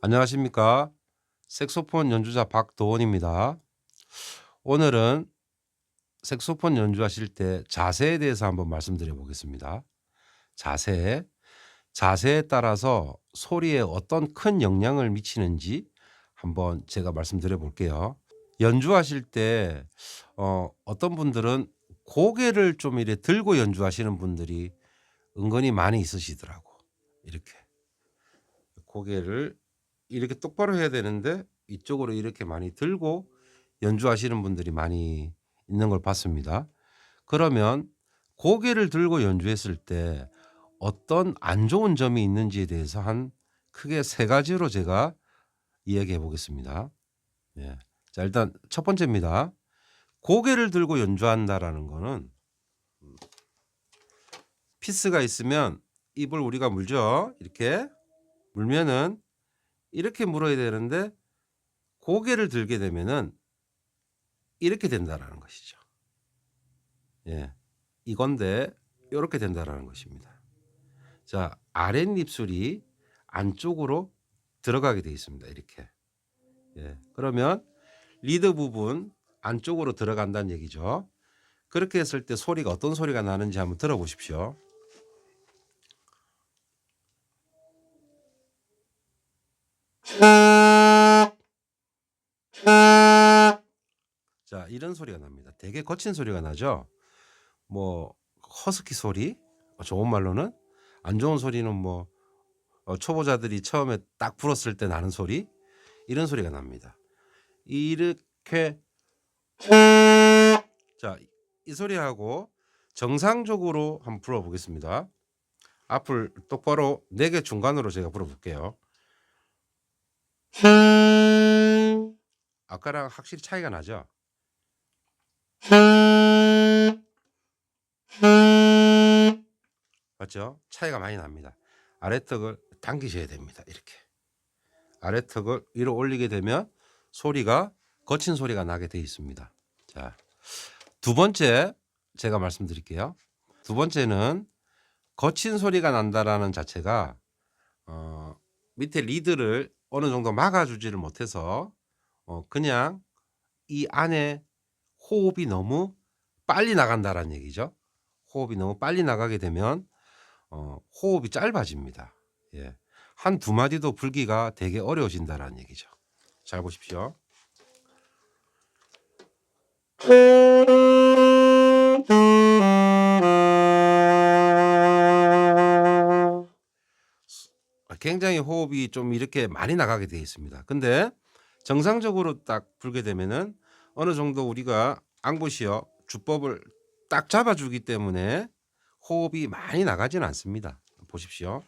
안녕하십니까. 색소폰 연주자 박도원입니다. 오늘은 색소폰 연주하실 때 자세에 대해서 한번 말씀드려 보겠습니다. 자세. 자세에 따라서 소리에 어떤 큰 영향을 미치는지 한번 제가 말씀드려 볼게요. 연주하실 때, 어, 어떤 분들은 고개를 좀 이래 들고 연주하시는 분들이 은근히 많이 있으시더라고. 이렇게. 고개를 이렇게 똑바로 해야 되는데 이쪽으로 이렇게 많이 들고 연주하시는 분들이 많이 있는 걸 봤습니다. 그러면 고개를 들고 연주했을 때 어떤 안 좋은 점이 있는지에 대해서 한 크게 세 가지로 제가 이야기해 보겠습니다. 예. 자, 일단 첫 번째입니다. 고개를 들고 연주한다라는 거는 음, 피스가 있으면 입을 우리가 물죠. 이렇게 물면은 이렇게 물어야 되는데 고개를 들게 되면은 이렇게 된다라는 것이죠. 예. 이건데 이렇게 된다라는 것입니다. 자, 아랫입술이 안쪽으로 들어가게 되어 있습니다. 이렇게. 예. 그러면 리드 부분 안쪽으로 들어간다는 얘기죠. 그렇게 했을 때 소리가 어떤 소리가 나는지 한번 들어보십시오. 자, 이런 소리가 납니다. 되게 거친 소리가 나죠. 뭐 허스키 소리, 어, 좋은 말로는 안 좋은 소리는 뭐 어, 초보자들이 처음에 딱 불었을 때 나는 소리 이런 소리가 납니다. 이렇게 자, 이 소리하고 정상적으로 한번 불어 보겠습니다. 앞을 똑바로 네 개 중간으로 제가 불어 볼게요. 아까랑 확실히 차이가 나죠. 맞죠? 차이가 많이 납니다. 아래턱을 당기셔야 됩니다. 이렇게. 아래턱을 위로 올리게 되면 소리가 거친 소리가 나게 되어 있습니다. 자, 두 번째 제가 말씀드릴게요. 두 번째는 거친 소리가 난다라는 자체가 어, 밑에 리드를 어느 정도 막아주지를 못해서 어, 그냥 이 안에 호흡이 너무 빨리 나간다라는 얘기죠. 호흡이 너무 빨리 나가게 되면 어, 호흡이 짧아집니다. 예. 한 두 마디도 불기가 되게 어려워진다라는 얘기죠. 잘 보십시오. 굉장히 호흡이 좀 이렇게 많이 나가게 되어 있습니다. 근데 정상적으로 딱 불게 되면은 어느 정도 우리가 앙부시어 주법을 딱 잡아주기 때문에 호흡이 많이 나가지는 않습니다. 보십시오.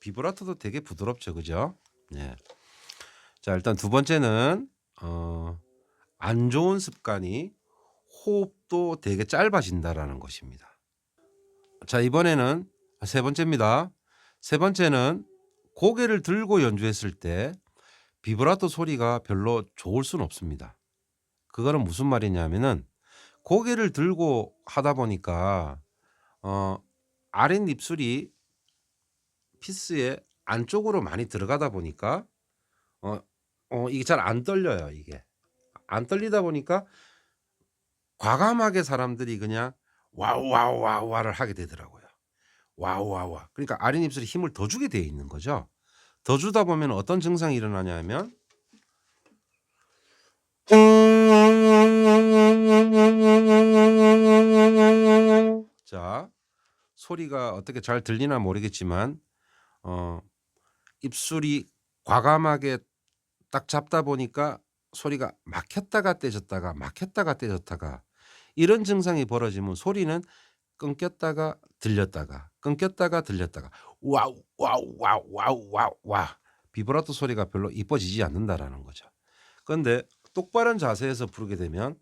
비브라토도 되게 부드럽죠, 그죠? 네. 자, 일단 두 번째는 어, 안 좋은 습관이 호흡도 되게 짧아진다라는 것입니다. 자, 이번에는 세 번째입니다. 세 번째는 고개를 들고 연주했을 때 비브라토 소리가 별로 좋을 수는 없습니다. 그거는 무슨 말이냐면은 고개를 들고 하다 보니까 어 아랫입술이 피스의 안쪽으로 많이 들어가다 보니까 어, 어 이게 잘 안 떨려요, 이게. 안 떨리다 보니까 과감하게 사람들이 그냥 와우 와우 와우 와를 하게 되더라고요. 와우 와우 와. 그러니까 아랫입술에 힘을 더 주게 되어 있는 거죠. 더 주다 보면 어떤 증상이 일어나냐면 자 소리가 어떻게 잘 들리나 모르겠지만 어 입술이 과감하게 딱 잡다 보니까 소리가 막혔다가 떼졌다가 막혔다가 떼졌다가 이런 증상이 벌어지면 소리는 끊겼다가 들렸다가 끊겼다가 들렸다가 와우 와우 와우 와우 와우 와 비브라토 소리가 별로 이뻐지지 않는다라는 거죠. 그런데 똑바른 자세에서 부르게 되면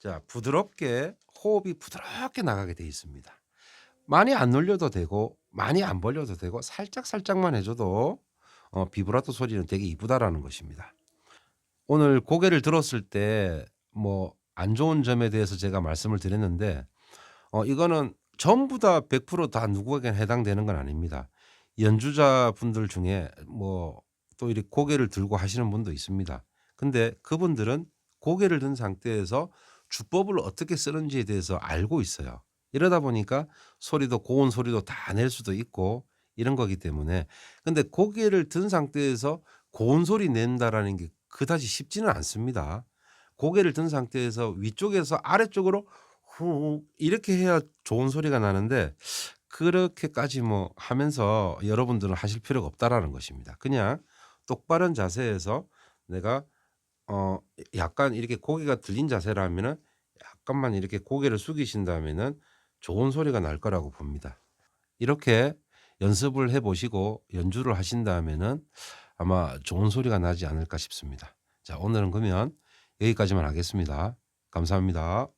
자 부드럽게 호흡이 부드럽게 나가게 돼 있습니다. 많이 안 놀려도 되고 많이 안 벌려도 되고 살짝 살짝만 해줘도 어 비브라토 소리는 되게 이쁘다라는 것입니다. 오늘 고개를 들었을 때 뭐 안 좋은 점에 대해서 제가 말씀을 드렸는데 어 이거는 전부 다 100%다 누구에게나 해당되는 건 아닙니다. 연주자분들 중에 뭐 또 이렇게 고개를 들고 하시는 분도 있습니다. 근데 그분들은 고개를 든 상태에서 주법을 어떻게 쓰는지에 대해서 알고 있어요. 이러다 보니까 소리도 고운 소리도 다 낼 수도 있고 이런 거기 때문에 근데 고개를 든 상태에서 고운 소리 낸다라는 게 그다지 쉽지는 않습니다. 고개를 든 상태에서 위쪽에서 아래쪽으로 후 이렇게 해야 좋은 소리가 나는데 그렇게까지 뭐 하면서 여러분들은 하실 필요가 없다라는 것입니다. 그냥 똑바른 자세에서 내가 어 약간 이렇게 고개가 들린 자세라면은 약간만 이렇게 고개를 숙이신다면은 좋은 소리가 날 거라고 봅니다. 이렇게 연습을 해 보시고 연주를 하신다면은 아마 좋은 소리가 나지 않을까 싶습니다. 자 오늘은 그러면 여기까지만 하겠습니다. 감사합니다.